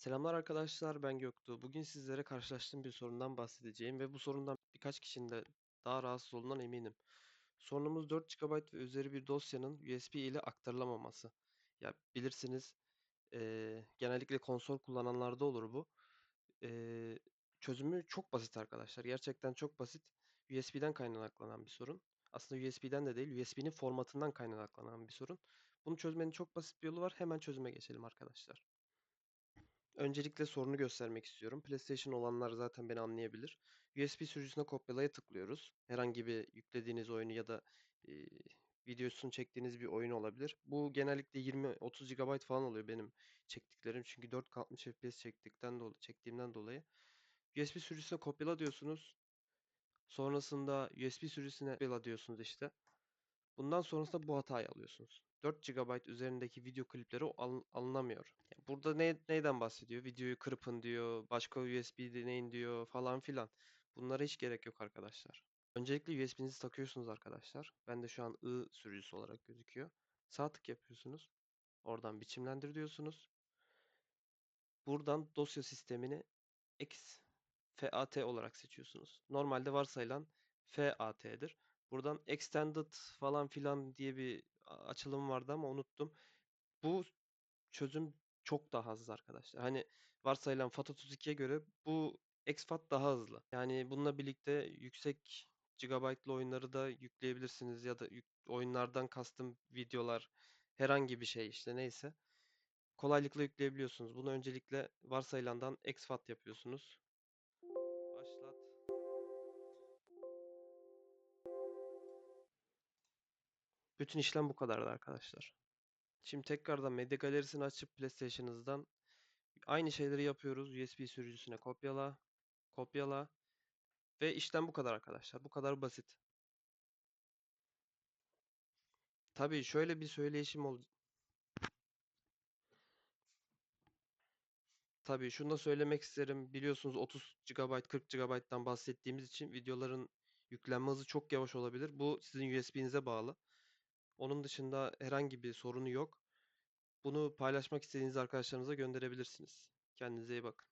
Selamlar arkadaşlar, ben Göktuğ. Bugün sizlere karşılaştığım bir sorundan bahsedeceğim ve bu sorundan birkaç kişinin de daha rahatsız olduğundan eminim. Sorunumuz 4 GB ve üzeri bir dosyanın USB ile aktarılamaması. Ya bilirsiniz, eee, genellikle konsol kullananlarda olur bu. Eee, çözümü çok basit arkadaşlar. Gerçekten çok basit. USB'den kaynaklanan bir sorun. Aslında USB'den de değil, USB'nin formatından kaynaklanan bir sorun. Bunu çözmenin çok basit bir yolu var. Hemen çözüme geçelim arkadaşlar. Öncelikle sorunu göstermek istiyorum. PlayStation olanlar zaten beni anlayabilir. USB sürücüsüne kopyalaya tıklıyoruz. Herhangi bir yüklediğiniz oyunu ya da e, videosunu çektiğiniz bir oyun olabilir. Bu genellikle 20-30 GB falan oluyor benim çektiklerim. Çünkü 4K 60 FPS çektikten dolayı, çektiğimden dolayı. USB sürücüsüne kopyala diyorsunuz. Sonrasında USB sürücüsüne kopyala diyorsunuz işte. Bundan sonrasında bu hatayı alıyorsunuz. 4 GB üzerindeki video klipleri al- alınamıyor. Burada ne, neyden bahsediyor? Videoyu kırpın diyor, başka USB deneyin diyor falan filan. Bunlara hiç gerek yok arkadaşlar. Öncelikle USB'nizi takıyorsunuz arkadaşlar. Ben de şu an I sürücüsü olarak gözüküyor. Sağ tık yapıyorsunuz. Oradan biçimlendir diyorsunuz. Buradan dosya sistemini X FAT olarak seçiyorsunuz. Normalde varsayılan FAT'dir. Buradan extended falan filan diye bir açılım vardı ama unuttum. Bu çözüm çok daha hızlı arkadaşlar. Hani varsayılan FAT32'ye göre bu exFAT daha hızlı. Yani bununla birlikte yüksek gigabaytlı oyunları da yükleyebilirsiniz ya da yük, oyunlardan kastım videolar herhangi bir şey işte neyse kolaylıkla yükleyebiliyorsunuz. Bunu öncelikle varsayılandan exFAT yapıyorsunuz. Başlat. Bütün işlem bu kadardı arkadaşlar. Şimdi tekrardan medya galerisini açıp PlayStation'ınızdan aynı şeyleri yapıyoruz. USB sürücüsüne kopyala, kopyala ve işlem bu kadar arkadaşlar. Bu kadar basit. Tabii şöyle bir söyleyişim ol. Tabii şunu da söylemek isterim. Biliyorsunuz 30 GB, 40 GB'dan bahsettiğimiz için videoların yüklenme hızı çok yavaş olabilir. Bu sizin USB'nize bağlı. Onun dışında herhangi bir sorunu yok. Bunu paylaşmak istediğiniz arkadaşlarınıza gönderebilirsiniz. Kendinize iyi bakın.